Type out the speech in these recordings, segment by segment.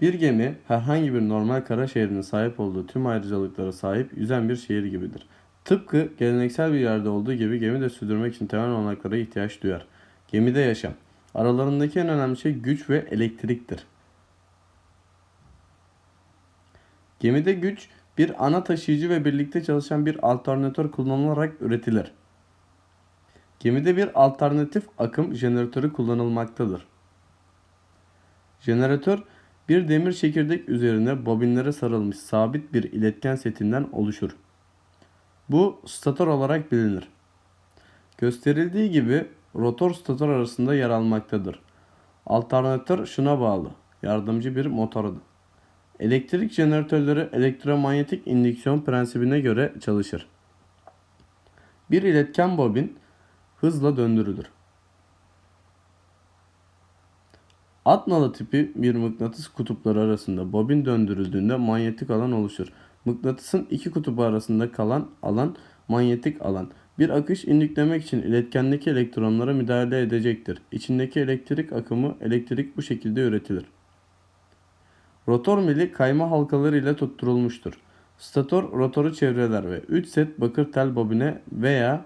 Bir gemi herhangi bir normal kara şehrinin sahip olduğu tüm ayrıcalıklara sahip yüzen bir şehir gibidir. Tıpkı geleneksel bir yerde olduğu gibi gemi de sürdürmek için temel olanaklara ihtiyaç duyar. Gemide yaşam. Aralarındaki en önemli şey güç ve elektriktir. Gemide güç bir ana taşıyıcı ve birlikte çalışan bir alternatör kullanılarak üretilir. Gemide bir alternatif akım jeneratörü kullanılmaktadır. Jeneratör bir demir çekirdek üzerine bobinlere sarılmış sabit bir iletken setinden oluşur. Bu stator olarak bilinir. Gösterildiği gibi rotor stator arasında yer almaktadır. Alternatör şuna bağlı. Yardımcı bir motorudur. Elektrik jeneratörleri elektromanyetik indüksiyon prensibine göre çalışır. Bir iletken bobin hızla döndürülür. At nalı tipi bir mıknatıs kutupları arasında bobin döndürüldüğünde manyetik alan oluşur. Mıknatısın iki kutubu arasında kalan alan manyetik alan. Bir akış indüklemek için iletkendeki elektronlara müdahale edecektir. İçindeki elektrik akımı elektrik bu şekilde üretilir. Rotor mili kayma halkaları ile tutturulmuştur. Stator rotoru çevreler ve 3 set bakır tel bobine veya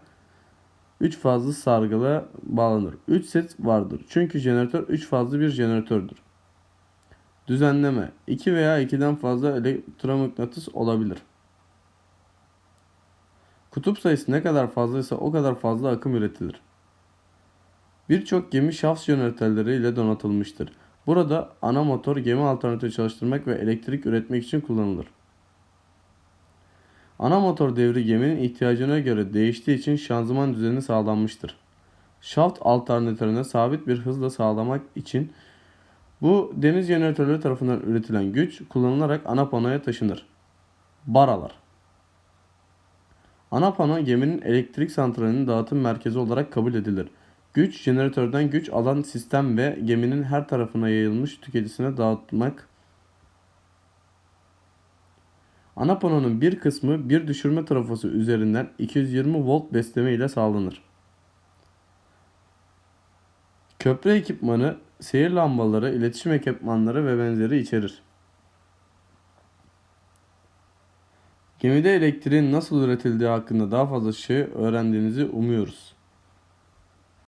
3 fazlı sargıla bağlanır. 3 set vardır. Çünkü jeneratör 3 fazlı bir jeneratördür. Düzenleme 2 veya 2'den fazla elektromıknatıs olabilir. Kutup sayısı ne kadar fazlaysa o kadar fazla akım üretilir. Birçok gemi şaft jeneratörleri ile donatılmıştır. Burada ana motor gemi alternatörü çalıştırmak ve elektrik üretmek için kullanılır. Ana motor devri geminin ihtiyacına göre değiştiği için şanzıman düzeni sağlanmıştır. Şaft alternatörüne sabit bir hızla sağlamak için bu deniz jeneratörleri tarafından üretilen güç kullanılarak ana panoya taşınır. Baralar Ana pano geminin elektrik santralinin dağıtım merkezi olarak kabul edilir. Güç jeneratörden güç alan sistem ve geminin her tarafına yayılmış tüketicisine dağıtmak Ana panonun bir kısmı bir düşürme trafosu üzerinden 220 volt besleme ile sağlanır. Köprü ekipmanı, seyir lambaları, iletişim ekipmanları ve benzeri içerir. Gemide elektriğin nasıl üretildiği hakkında daha fazla şey öğrendiğinizi umuyoruz.